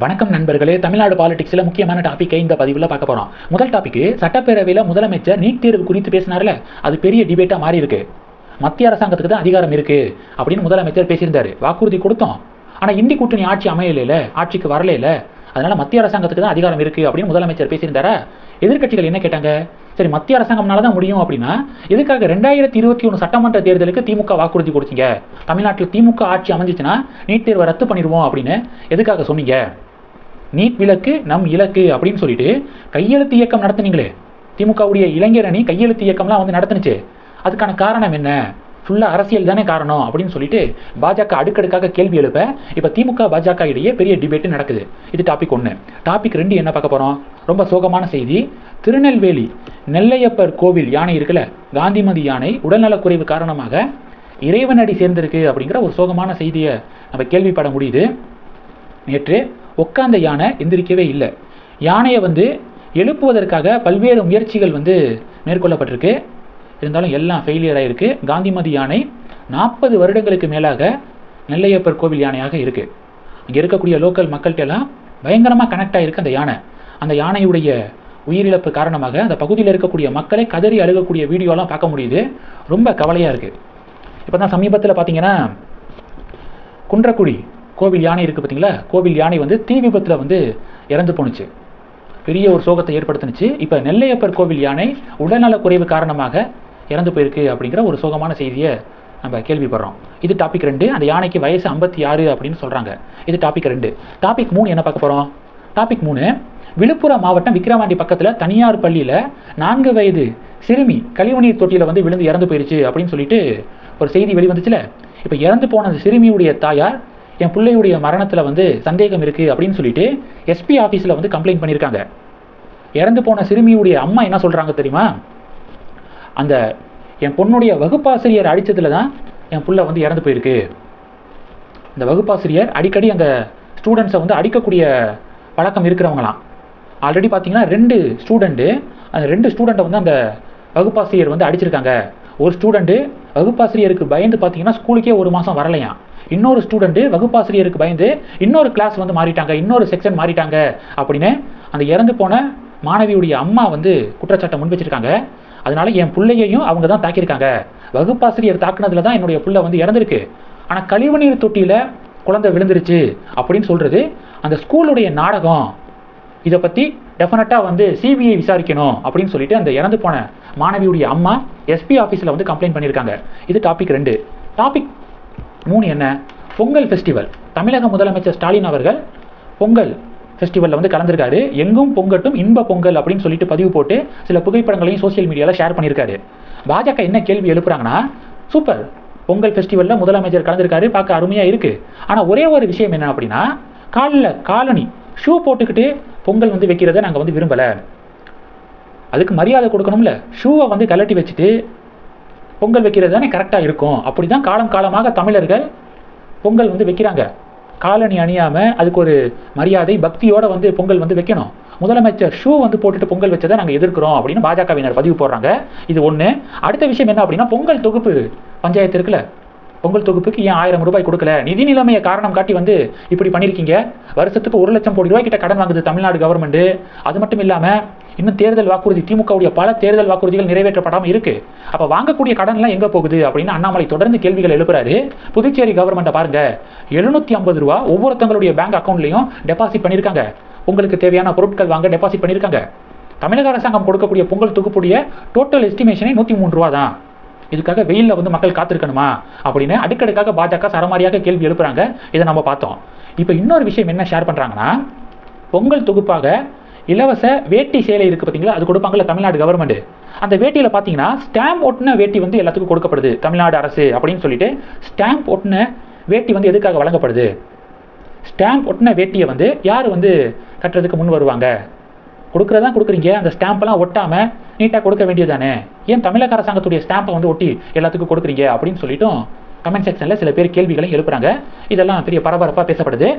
வணக்கம் நண்பர்களே. தமிழ்நாடு பாலிடிக்ஸில் முக்கியமான டாப்பிக்கை இந்த பதிவில் பார்க்க போகிறோம் முதல் டாபிக் சட்டப்பேரவையில் முதலமைச்சர் நீட் தேர்வு குறித்து பேசினார்ல அது பெரிய டிபேட்டாக மாறி இருக்கு. மத்திய அரசாங்கத்துக்கு தான் அதிகாரம் இருக்கு அப்படின்னு முதலமைச்சர் பேசியிருந்தார். வாக்குறுதி கொடுத்தோம். ஆனால் இந்தி கூட்டணி ஆட்சி அமையலையில ஆட்சிக்கு வரலையில அதனால மத்திய அரசாங்கத்துக்கு தான் அதிகாரம் இருக்கு அப்படின்னு முதலமைச்சர் பேசியிருந்தாரா? எதிர்க்கட்சிகள் என்ன கேட்டாங்க? சரி மத்திய அரசாங்கம்னால தான் முடியும் அப்படின்னா எதுக்காக ரெண்டாயிரத்தி இருபத்தி ஒன்று சட்டமன்ற தேர்தலுக்கு திமுக வாக்குறுதி கொடுத்தீங்க? தமிழ்நாட்டில் திமுக ஆட்சி அமைஞ்சிச்சுன்னா நீட் தேர்வை ரத்து பண்ணிடுவோம் அப்படின்னு எதுக்காக சொன்னீங்க? நீட் விலக்கு நம் இலக்கு அப்படின்னு சொல்லிட்டு கையெழுத்து இயக்கம் நடத்துனீங்களே. திமுகவுடைய இளைஞர் அணி கையெழுத்து இயக்கம்லாம் வந்து நடத்துனுச்சு. அதுக்கான காரணம் என்ன? ஃபுல்லாக அரசியல் தானே காரணம் அப்படின்னு சொல்லிட்டு பாஜக அடுக்கடுக்காக கேள்வி எழுப்ப இப்போ திமுக பாஜக இடையே பெரிய டிபேட் நடக்குது. இது டாபிக் ஒன்று டாபிக் ரெண்டு என்ன பார்க்க போகிறோம் ரொம்ப சோகமான செய்தி. திருநெல்வேலி நெல்லையப்பர் கோவில் யானை இருக்குல்ல காந்திமதி யானை உடல்நலக்குறைவு காரணமாக இறைவனடி சேர்ந்திருக்கு அப்படிங்கிற ஒரு சோகமான செய்தியை நம்ம கேள்விப்பட முடியுது. நேற்று உட்காந்த யானை எந்திரிக்கவே இல்லை. யானையை வந்து எழுப்புவதற்காக பல்வேறு முயற்சிகள் வந்து மேற்கொள்ளப்பட்டிருக்கு. இருந்தாலும் எல்லாம் ஃபெயிலியர் ஆகிருக்கு காந்திமதி யானை நாற்பது வருடங்களுக்கு மேலாக நெல்லையப்பர் கோவில் யானையாக இருக்குது இங்கே இருக்கக்கூடிய லோக்கல் மக்கள்கிட்ட எல்லாம் பயங்கரமாக கனெக்ட் ஆகிருக்கு அந்த யானை. அந்த யானையுடைய உயிரிழப்பு காரணமாக அந்த பகுதியில் இருக்கக்கூடிய மக்களை கதறி அழுகக்கூடிய வீடியோலாம் பார்க்க முடியுது. ரொம்ப கவலையாக இருக்குது இப்போ தான் சமீபத்தில் பார்த்தீங்கன்னா குன்றக்குடி கோவில் யானை இருக்குது பார்த்தீங்களா கோவில் யானை வந்து தீ விபத்தில் வந்து இறந்து போணுச்சு. பெரிய ஒரு சோகத்தை ஏற்படுத்துனுச்சு. இப்போ நெல்லையப்பர் கோவில் யானை உடல்நலக் குறைவு காரணமாக இறந்து போயிருக்கு அப்படிங்கிற ஒரு சோகமான செய்தியை நம்ம கேள்விப்படுறோம். இது டாபிக் ரெண்டு. அந்த யானைக்கு வயசு ஐம்பத்தி ஆறு அப்படின்னு சொல்கிறாங்க இது டாபிக் ரெண்டு. டாபிக் மூணு என்ன பார்க்க போகிறோம் டாபிக் மூணு விழுப்புரம் மாவட்டம் விக்கிரவாண்டி பக்கத்தில் தனியார் பள்ளியில் நான்கு வயது சிறுமி கழிவுநீர் தொட்டியில் வந்து விழுந்து இறந்து போயிடுச்சு அப்படின்னு சொல்லிட்டு ஒரு செய்தி வெளிவந்துச்சுல. இப்போ இறந்து போன அந்த சிறுமியுடைய தாயார் என் பிள்ளையுடைய மரணத்தில் வந்து சந்தேகம் இருக்குது அப்படின்னு சொல்லிட்டு எஸ்பி ஆஃபீஸில் வந்து கம்ப்ளைண்ட் பண்ணியிருக்காங்க. இறந்து போன சிறுமியுடைய அம்மா என்ன சொல்கிறாங்க தெரியுமா? அந்த என் பொண்ணுடைய வகுப்பாசிரியர் அடித்ததுல தான் என் புள்ள வந்து இறந்து போயிருக்கு. இந்த வகுப்பாசிரியர் அடிக்கடி அந்த ஸ்டூடெண்ட்ஸை வந்து அடிக்கக்கூடிய பழக்கம் இருக்கிறவங்களாம். ஆல்ரெடி பார்த்தீங்கன்னா ரெண்டு ஸ்டூடெண்ட்டு அந்த ரெண்டு ஸ்டூடெண்ட்டை வந்து அந்த வகுப்பாசிரியர் வந்து அடிச்சிருக்காங்க. ஒரு ஸ்டூடெண்ட்டு வகுப்பாசிரியருக்கு பயந்து பார்த்தீங்கன்னா ஸ்கூலுக்கே ஒரு மாதம் வரலையாம். இன்னொரு ஸ்டூடெண்ட்டு வகுப்பாசிரியருக்கு பயந்து இன்னொரு கிளாஸ் வந்து மாறிட்டாங்க இன்னொரு செக்ஷன் மாறிட்டாங்க அப்படின்னு அந்த இறந்து போன மாணவியுடைய அம்மா வந்து குற்றச்சாட்டை முன் வச்சிருக்காங்க. அதனால என் பிள்ளையையும் அவங்க தான் தாக்கியிருக்காங்க. வகுப்பாசிரியர் தாக்குனதுல தான் என்னுடைய பிள்ளை வந்து இறந்துருக்கு. ஆனால் கழிவுநீர் தொட்டியில் குழந்தை விழுந்துருச்சு அப்படின்னு சொல்கிறது அந்த ஸ்கூலுடைய நாடகம். இதை பற்றி டெஃபினட்டாக வந்து சிபிஐ விசாரிக்கணும் அப்படின்னு சொல்லிட்டு அந்த இறந்து போன மாணவியுடைய அம்மா எஸ்பி ஆஃபீஸில் வந்து கம்ப்ளைண்ட் பண்ணியிருக்காங்க. இது டாபிக் ரெண்டு. டாபிக் மூணு என்ன? பொங்கல் ஃபெஸ்டிவல் தமிழக முதலமைச்சர் ஸ்டாலின் அவர்கள் பொங்கல் ஃபெஸ்டிவலில் வந்து கலந்துருக்காரு. எங்கும் பொங்கட்டும் இன்ப பொங்கல் அப்படின்னு சொல்லிட்டு பதிவு போட்டு சில புகைப்படங்களையும் சோஷியல் மீடியாவில் ஷேர் பண்ணியிருக்காரு பாஜக என்ன கேள்வி எழுப்புறாங்கன்னா சூப்பர். பொங்கல் ஃபெஸ்டிவலில் முதலமைச்சர் கலந்துருக்காரு. பார்க்க அருமையாக இருக்குது ஆனால் ஒரே ஒரு விஷயம் என்ன அப்படின்னா காலில் காலனி ஷூ போட்டுக்கிட்டு பொங்கல் வந்து வைக்கிறத நாங்கள் வந்து விரும்பலை. அதுக்கு மரியாதை கொடுக்கணும்ல. ஷூவை வந்து கலட்டி வச்சுட்டு பொங்கல் வைக்கிறது தானே கரெக்டாக இருக்கும். அப்படி தான் காலம் காலமாக தமிழர்கள் பொங்கல் வந்து வைக்கிறாங்க. காலணி அணியாமல் அதுக்கு ஒரு மரியாதை பக்தியோட வந்து பொங்கல் வந்து வைக்கணும். முதலமைச்சர் ஷூ வந்து போட்டுட்டு பொங்கல் வச்சதை நாங்கள் எதிர்க்கிறோம் அப்படின்னு பாஜகவினர் பதிவு போடுறாங்க. இது ஒன்று அடுத்த விஷயம் என்ன அப்படின்னா பொங்கல் தொகுப்பு பஞ்சாயத்து இருக்குல்ல? பொங்கல் தொகுப்புக்கு ஏன் ஆயிரம் ரூபாய் கொடுக்கல? நிதி நிலைமையை காரணம் காட்டி வந்து இப்படி பண்ணியிருக்கீங்க வருஷத்துக்கு ஒரு லட்சம் கோடி ரூபாய் கிட்ட கடன் வாங்குது தமிழ்நாடு கவர்மெண்ட் அது மட்டும் இல்லாமல் இன்னும் தேர்தல் வாக்குறுதி திமுகவுடைய பல தேர்தல் வாக்குறுதிகள் நிறைவேற்றப்படாமல் இருக்கு. அப்போ வாங்கக்கூடிய கடன்லாம் எங்கே போகுது அப்படின்னு அண்ணாமலை தொடர்ந்து கேள்விகள் எழுப்புறாரு. புதுச்சேரி கவர்மெண்ட்டை பாருங்க. எழுநூத்தி ஐம்பது ரூபா ஒவ்வொருத்தங்களுடைய பேங்க் அக்கௌண்ட்லையும் டெபாசிட் பண்ணியிருக்காங்க. உங்களுக்கு தேவையான பொருட்கள் வாங்க டெபாசிட் பண்ணியிருக்காங்க. தமிழக அரசாங்கம் கொடுக்கக்கூடிய பொங்கல் தொகுப்புடைய டோட்டல் எஸ்டிமேஷனே நூற்றி மூணு ரூபா தான். இதுக்காக வெயிலில் வந்து மக்கள் காத்திருக்கணுமா? அப்படின்னு அடுக்கடுக்காக பாஜக சரமாரியாக கேள்வி எழுப்புறாங்க. இதை நம்ம பார்த்தோம். இப்போ இன்னொரு விஷயம் என்ன ஷேர் பண்ணுறாங்கன்னா பொங்கல் தொகுப்பாக இலவச வேட்டி சேலை இருக்குது பார்த்தீங்களா அது கொடுப்பாங்கல்ல தமிழ்நாடு கவர்மெண்ட் அந்த வேட்டியில் பார்த்தீங்கன்னா ஸ்டாம்ப் ஒட்டின வேட்டி வந்து எல்லாத்துக்கும் கொடுக்கப்படுது. தமிழ்நாடு அரசு அப்படின்னு சொல்லிட்டு ஸ்டாம்ப் ஒட்டின வேட்டி வந்து எதுக்காக வழங்கப்படுது? ஸ்டாம்ப் ஒட்டின வேட்டியை வந்து யார் வந்து கட்டுறதுக்கு முன் வருவாங்க? கொடுக்குறதா கொடுக்குறீங்க. அந்த ஸ்டாம்பெல்லாம் ஒட்டாமல் நீட்டாக கொடுக்க வேண்டியதானே ஏன் தமிழக அரசாங்கத்துடைய ஸ்டாம்பை வந்து ஒட்டி எல்லாத்துக்கும் கொடுக்குறீங்க அப்படின்னு சொல்லிட்டும் கமெண்ட் செக்ஷனில் சில பேர் கேள்விகளையும் எழுப்புறாங்க. இதெல்லாம் பெரிய பரபரப்பாக பேசப்படுது.